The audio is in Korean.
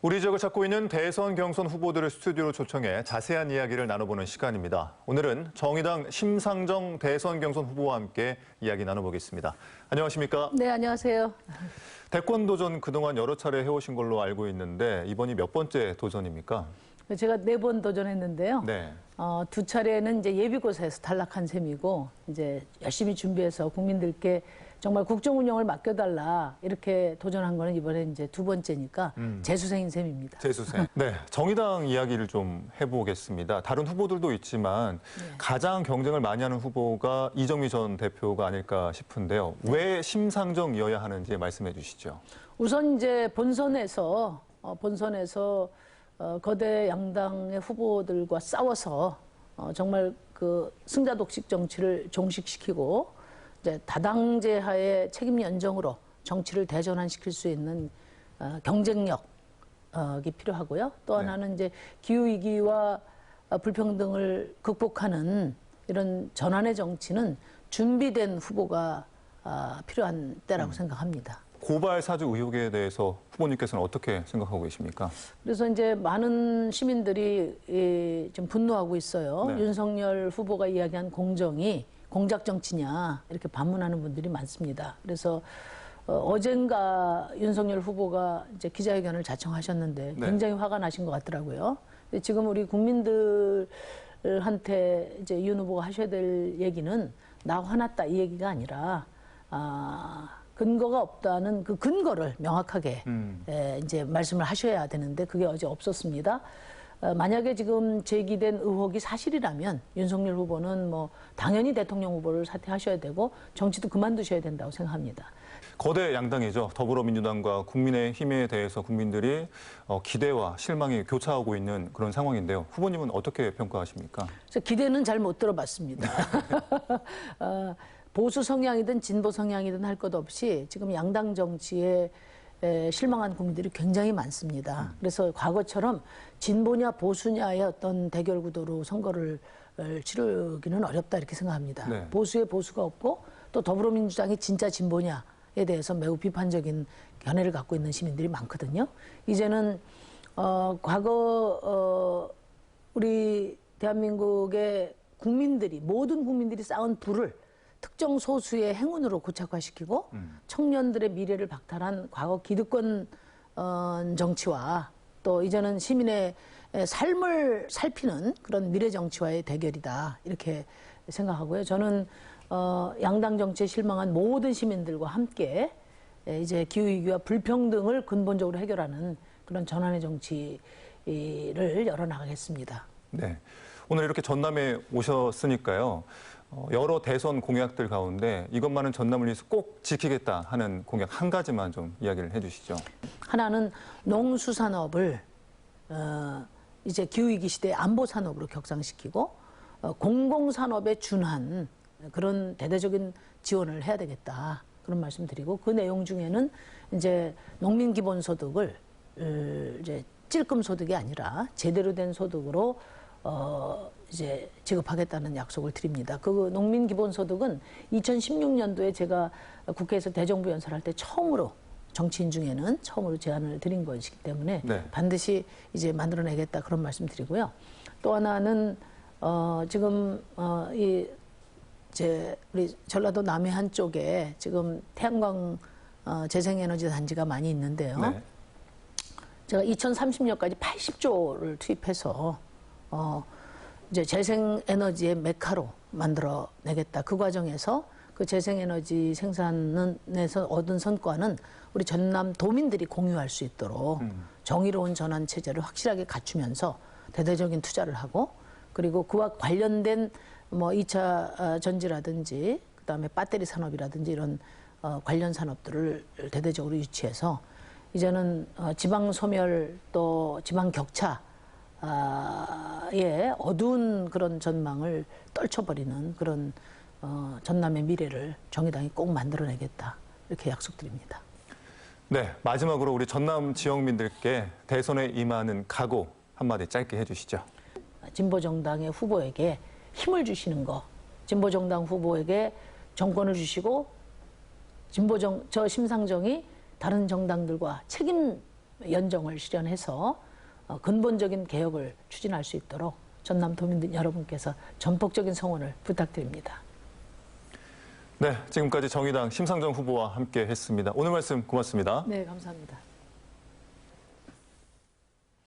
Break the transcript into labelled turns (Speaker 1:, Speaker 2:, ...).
Speaker 1: 우리 지역을 찾고 있는 대선 경선 후보들을 스튜디오로 초청해 자세한 이야기를 나눠보는 시간입니다. 오늘은 정의당 심상정 대선 경선 후보와 함께 이야기 나눠보겠습니다. 안녕하십니까?
Speaker 2: 네, 안녕하세요.
Speaker 1: 대권 도전 그동안 여러 차례 해오신 걸로 알고 있는데 이번이 몇 번째 도전입니까?
Speaker 2: 제가 네 번 도전했는데요.
Speaker 1: 네.
Speaker 2: 어, 두 차례는 이제 예비고사에서 탈락한 셈이고 이제 열심히 준비해서 국민들께 정말 국정 운영을 맡겨달라 이렇게 도전한 거는 이번에 이제 두 번째니까 재수생인 셈입니다.
Speaker 1: 재수생. 네, 정의당 이야기를 좀 해보겠습니다. 다른 후보들도 있지만 가장 경쟁을 많이 하는 후보가 이정미 전 대표가 아닐까 싶은데요. 왜 심상정이어야 하는지 말씀해 주시죠.
Speaker 2: 우선 이제 본선에서 어, 본선에서 어, 거대 양당의 후보들과 싸워서 어, 정말 그 승자 독식 정치를 종식시키고 이제 다당제 하에 책임 연정으로 정치를 대전환시킬 수 있는 어, 경쟁력이 필요하고요. 또
Speaker 1: 네.
Speaker 2: 하나는 이제 기후 위기와 어, 불평등을 극복하는 이런 전환의 정치는 준비된 후보가 아, 필요한 때라고 생각합니다.
Speaker 1: 고발 사주 의혹에 대해서 후보님께서는 어떻게 생각하고 계십니까?
Speaker 2: 그래서 이제 많은 시민들이 이, 좀 분노하고 있어요.
Speaker 1: 네.
Speaker 2: 윤석열 후보가 이야기한 공정이 공작 정치냐 이렇게 반문하는 분들이 많습니다. 그래서 어, 어젠가 윤석열 후보가 이제 기자회견을 자청하셨는데
Speaker 1: 네.
Speaker 2: 굉장히 화가 나신 것 같더라고요. 근데 지금 우리 국민들한테 이제 윤 후보가 하셔야 될 얘기는 나 화났다 이 얘기가 아니라 아, 근거가 없다는 그 근거를 명확하게
Speaker 1: 음.
Speaker 2: 에, 이제 말씀을 하셔야 되는데 그게 어제 없었습니다. 어, 만약에 지금 제기된 의혹이 사실이라면 윤석열 후보는 뭐 당연히 대통령 후보를 사퇴하셔야 되고 정치도 그만두셔야 된다고 생각합니다.
Speaker 1: 거대 양당이죠. 더불어민주당과 국민의힘에 대해서 국민들이 어, 기대와 실망이 교차하고 있는 그런 상황인데요. 후보님은 어떻게 평가하십니까?
Speaker 2: 기대는 잘 못 들어봤습니다. 어, 보수 성향이든 진보 성향이든 할 것 없이 지금 양당 정치에 에, 실망한 국민들이 굉장히 많습니다. 그래서 과거처럼 진보냐 보수냐의 어떤 대결 구도로 선거를 어, 치르기는 어렵다 이렇게 생각합니다.
Speaker 1: 네.
Speaker 2: 보수의 보수가 없고 또 더불어민주당이 진짜 진보냐에 대해서 매우 비판적인 견해를 갖고 있는 시민들이 많거든요. 이제는 어, 과거 어, 우리 대한민국의 국민들이 모든 국민들이 쌓은 부를 특정 소수의 행운으로 고착화시키고 청년들의 미래를 박탈한 과거 기득권 어, 정치와 또 이제는 시민의 삶을 살피는 그런 미래 정치와의 대결이다 이렇게 생각하고요. 저는 어, 양당 정치에 실망한 모든 시민들과 함께 에, 이제 기후 위기와 불평등을 근본적으로 해결하는 그런 전환의 정치를 열어 나가겠습니다.
Speaker 1: 네. 오늘 이렇게 전남에 오셨으니까요. 어, 여러 대선 공약들 가운데 이것만은 전남을 위해서 꼭 지키겠다 하는 공약 한 가지만 좀 이야기를 해주시죠.
Speaker 2: 하나는 농수산업을 어, 이제 기후위기 시대 안보 산업으로 격상시키고 어, 공공산업에 준한 그런 대대적인 지원을 해야 되겠다 그런 말씀드리고 그 내용 중에는 이제 농민 기본소득을 어, 이제 찔끔 소득이 아니라 제대로 된 소득으로 어, 이제 지급하겠다는 약속을 드립니다. 그 농민 기본소득은 2016년도에 제가 국회에서 대정부 연설할 때 처음으로 정치인 중에는 처음으로 제안을 드린 것이기 때문에
Speaker 1: 네.
Speaker 2: 반드시 이제 만들어내겠다 그런 말씀 드리고요. 또 하나는 어, 지금 어, 이 제 우리 전라도 남해안 쪽에 지금 태양광 어, 재생에너지 단지가 많이 있는데요.
Speaker 1: 네.
Speaker 2: 제가 2030년까지 80조를 투입해서 어 이제 재생 에너지의 메카로 만들어 내겠다. 그 과정에서 그 재생 에너지 생산에서 얻은 성과는 우리 전남 도민들이 공유할 수 있도록 정의로운 전환 체제를 확실하게 갖추면서 대대적인 투자를 하고 그리고 그와 관련된 뭐 2차 전지라든지 그다음에 배터리 산업이라든지 이런 어, 관련 산업들을 대대적으로 유치해서 이제는 어, 지방 소멸 또 지방 격차 아, 예, 어두운 그런 전망을 떨쳐버리는 그런 어, 전남의 미래를 정의당이 꼭 만들어내겠다 이렇게 약속드립니다.
Speaker 1: 네. 마지막으로 우리 전남 지역민들께 대선에 임하는 각오 한마디 짧게 해주시죠.
Speaker 2: 진보정당의 후보에게 힘을 주시는 거, 진보정당 후보에게 정권을 주시고 진보정 저 심상정이 다른 정당들과 책임 연정을 실현해서 어, 근본적인 개혁을 추진할 수 있도록 전남 도민 여러분께서 전폭적인 성원을 부탁드립니다.
Speaker 1: 네, 지금까지 정의당 심상정 후보와 함께 했습니다. 오늘 말씀 고맙습니다.
Speaker 2: 네, 감사합니다.